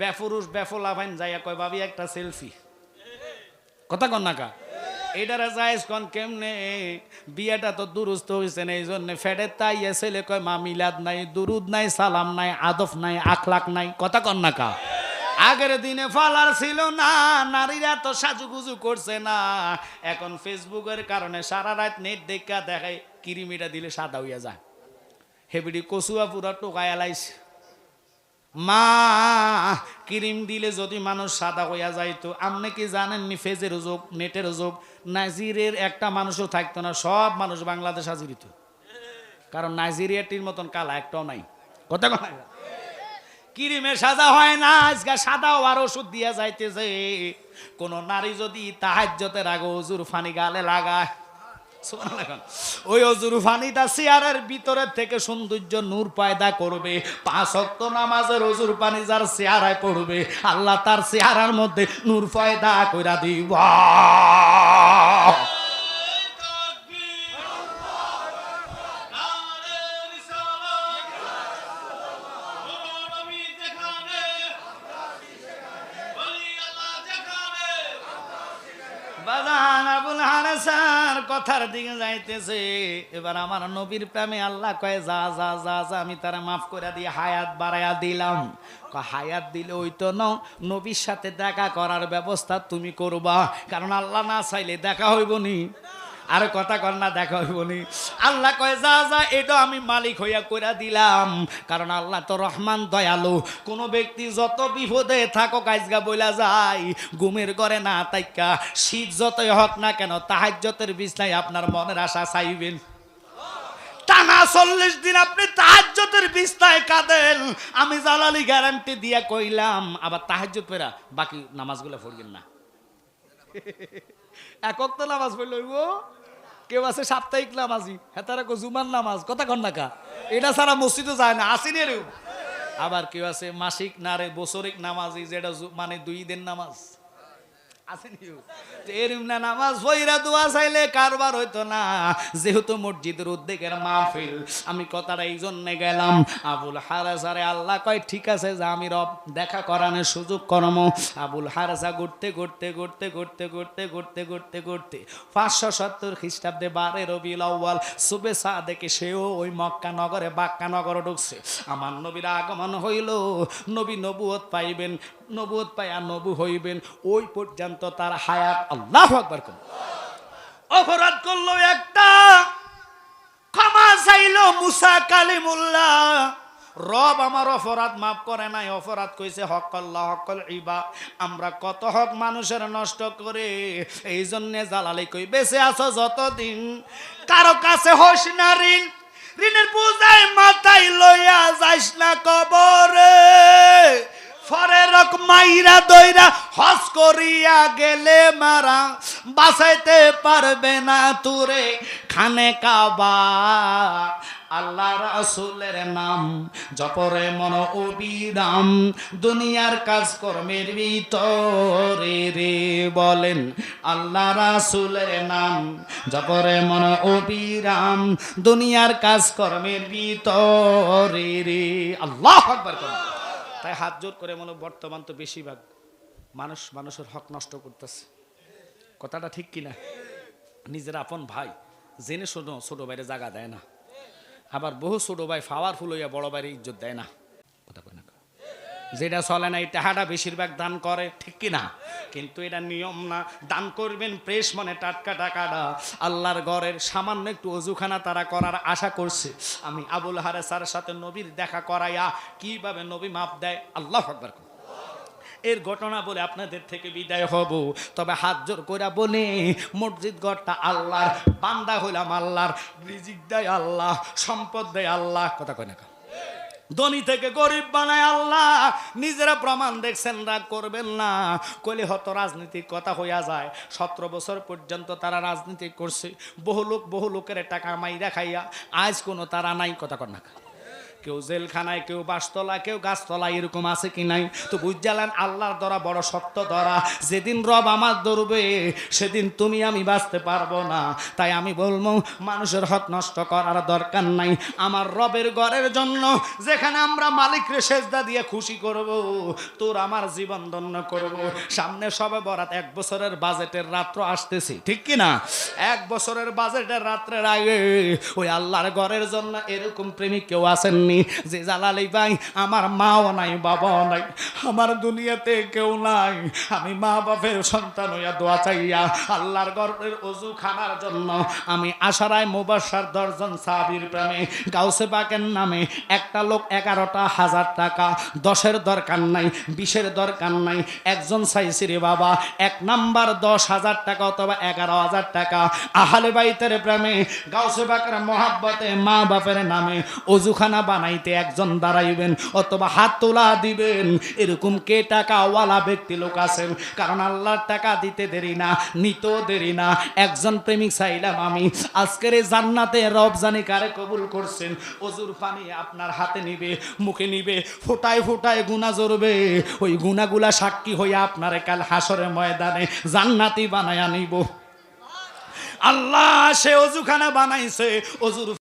বেফুরুষ বেফলা vine যাইয়া কয়, ভাবি, একটা সেলফি। কথা কন নাকা এইটারে যাইস কন কেমনে? বিয়েটা তো দুরুস্ত হয়েছে না এই জন্য ফেডের তাই ছেলে কয়, মা, মিলাদ নাই, দুরুদ নাই, সালাম নাই আদফ নাই আখলাক নাই। কথা কন নাকা আগের দিনে ফালার ছিল না, নারীরা তো সাজুগুজু করছে না। এখন ফেসবুকের কারণে সারা রাত নেট দেখা দেখায়, কিরিমিটা দিলে সাদা হইয়া যায়। হেবিডি কচুয়া পুরা টোকায় এলাইছে। মা, ক্রিম দিলে যদি মানুষ সাদা হইয়া যাইতো, আপনি কি জানেননি ফেজের যোগ নেটের যোগ নাইজেরিয়ার একটা মানুষও থাকতো না, সব মানুষ বাংলাদেশ হাজিরিত কারণ নাইজেরিয়াটির মতন কালা একটাও নাই। কথা কথা কিরিমে সাদা হয় না, আজকে সাদা হওয়ার ওষুধ দিয়া যাইতেছে। কোন নারী যদি তাহাজ্যতের আগে অজুর ফানি গালে লাগায়। ওই চেয়ারের ভিতরের থেকে সৌন্দর্য পয়দা করবে। পাঁচ অক্ত নামাজের যার পড়বে, আল্লাহ তার চেহারার মধ্যে নূর ফায়দা করে দিব। কথার দিকে যাইতেছে। এবার আমার নবীর প্রেমে আল্লাহ কয়ে, যা যা যা যা, আমি তারা মাফ করে দিয়ে হায়াত বাড়াইয়া দিলাম। হায়াত দিলে ওই তো ন নবীর সাথে দেখা করার ব্যবস্থা তুমি করবা, কারণ আল্লাহ না চাইলে দেখা হইব নি। আর কথা কর না, দেখা নি আল্লাহ কয়, যা যা, এটা আমি মালিক হইয়া কইরা দিলাম। কারণ আল্লাহ তো রহমান, দয়ালু। কোন ব্যক্তি যত বিপদে থাকো কাজগা বইলা যায়, ঘুমের ঘরে না তাইকা শীত যতই হোক না কেন তাহাজ্যতের বিছনায় আপনার মনের আশা চাইবেন। টানা চল্লিশ দিন আপনি তাহাজ্যতের বিছনায় কাঁদেন। আমি জালালি গ্যারান্টি দিয়া কইলাম, আবার তাহাজ্যত পেরা বাকি নামাজগুলো পড়বেন না। একক তো নামাজ পড়লে ও কেউ আছে সাপ্তাহিক নামাজি, হেতারা কো জুমার নামাজ, কথা কন নাকা এটা ছাড়া মসজিদও যায় না, আসিনি রে আবার কেউ আছে মাসিক না রে বছরিক নামাজি, যেটা মানে দুই দিন নামাজ। আমি কথাটা এই গেলাম। আবুল হারাসারে আল্লাহ কয়, ঠিক আছে, যে আমি রব, দেখা করানোর সুযোগ আবুল হারাসা ঘুরতে ঘুরতে ঘুরতে ঘুরতে ঘুরতে ঘুরতে ঘুরতে ঘুরতে পাঁচশো সত্তর খ্রিস্টাব্দে বারে রবি আউ্বাল সুবে দেখে সেও ওই মক্কা নগরে বাক্কা নগরে ঢুকছে। আমার নবীর আগমন হইল, নবী নবুয়ত পাইবেন নবুয়ত পাইয়া নবু হইবেন, ওই পর্যন্ত তার হায়াত আল্লাহ আকবার করুন অপরাধ করল একটা, ক্ষমা চাইলো মুসা কালিমুল্লাহ। রব আমার অপরাধ মাফ করে নাই, অপরাধ কইছে হকল্লাহ হকল ইবা। আমরা কত হক মানুষের নষ্ট করে এই জন্যে জালালি কই বেঁচে আছো যতদিন। কারও কাছে হোস না ঋণ, ঋণের পূজায় মাথায় লইয়া যাইস না কবরে। ফরে রক মাইরা দইরা হস করিয়া গেলে মারা, বাঁচাইতে পারবে না তুরে খানে কাবা। আল্লাহ রাসুলের নাম জপরে মন অবিরাম, দুনিয়ার কাজ কর্মের ভিতরে রে বলেন। আল্লাহ রাসুলের নাম জপরে মন অবিরাম, দুনিয়ার কাজ কর্মের ভিতরে রে। আল্লাহ করুন তাই হাত জোর করে মনে বর্তমান তো বেশিরভাগ মানুষ, মানুষের হক নষ্ট করতেছে। কথাটা ঠিক কিনা? নিজের আপন ভাই, জেনে শোনো, ছোট ভাইরে জায়গা দেয় না। আবার বহু ছোট ভাই পাওয়ারফুল হইয়া বড় ভাইরে ইজ্জত দেয় না। কথা কয় না। যেটা চলে না, এই টাকাটা বেশিরভাগ দান করে, ঠিক কি না কিন্তু এটা নিয়ম না। দান করবেন প্রেস মানে টাটকা টাকাটা। আল্লাহর ঘরের সামান্য একটু অজুখানা তারা করার আশা করছে। আমি আবুল হারেসার সাথে নবীর দেখা করাইয়া কীভাবে নবী মাপ দেয়? আল্লাহ করুন। এর ঘটনা বলে আপনাদের থেকে বিদায় হব। তবে হাত জোর করে বলে, মসজিদ ঘরটা আল্লাহর, বান্দা হইলাম আল্লাহর, রিজিক দেয় আল্লাহ, সম্পদ দেয় আল্লাহ। কথা কয় না কেন? ধনী থেকে গরিব বানায় আল্লাহ। নিজেরা প্রমাণ দেখছেন, রাগ করবেন না। কইলে হত রাজনীতির কথা হইয়া যায়। সতেরো বছর পর্যন্ত তারা রাজনীতি করছে। বহু লোক, বহু লোকের টাকা মাইরা খাইয়া, আজ কোনো তারা নাই, কথা কর না। কেউ জেলখানায়, কেউ বাসতলা কেউ গাছতলা এরকম আছে কি নাই? তো বুঝালেন আল্লাহর দ্বারা বড় সত্য দ্বারা যেদিন রব আমার ধরবে, সেদিন তুমি আমি বাঁচতে পারব না। তাই আমি বলব, মানুষের হক নষ্ট করার দরকার নাই। আমার রবের ঘরের জন্য যেখানে আমরা মালিকরে সেজদা দিয়ে খুশি করব, তোর আমার জীবন ধন্য করব। সামনে সবে বরাত, এক বছরের বাজেটের রাত্র আসতেছি, ঠিক কি না? এক বছরের বাজেটের রাত্রের আগে ওই আল্লাহর ঘরের জন্য এরকম প্রেমিক কেউ আসেননি যে জালালি ভাই, আমার মাও নাই, বাবাও নাই, আমার দুনিয়াতে কেউ নাই। আমি মা বাপের সন্তান হইয়া দোয়া চাইয়া আল্লাহর গর্বের অজু খানার জন্য আমি আশারায় মুবাসার দর্জন সাহাবির প্রেমে গাউসে পাকের নামে একটা লোক এগারোটা হাজার টাকা, দশের দরকার নাই, বিশের দরকার নাই, একজন চাইছি রে বাবা, এক নাম্বার দশ হাজার টাকা অথবা এগারো হাজার টাকা। আহালে বাইতের প্রেমে গাউসে পাকের মহাব্বতে মা বাপের নামে অজুখানা বানাইতে একজন দাঁড়াইবেন অথবা হাত তোলা দিবেন। এরকম কে টাকাওয়ালা ব্যক্তি লোক আছেন? কারণ আল্লাহর টাকা দিতে দেরি না, নিতেও দেরি না। একজন প্রেমিক চাইলাম আমি, আজকের এই জান্নাতে রব জানি কারে কবুল করছেন। অজুর পানি আপনার হাতে নিবে, মুখে নিবে, ফোটায় ফোটায় গুণা জড়বে ওই গুণাগুলা সাক্ষী হইয়া আপনারে কাল হাসরে ময়দানে জান্নাতি বানায়া নিব। আল্লাহ সে অজুখানা বানাইছে, অজুর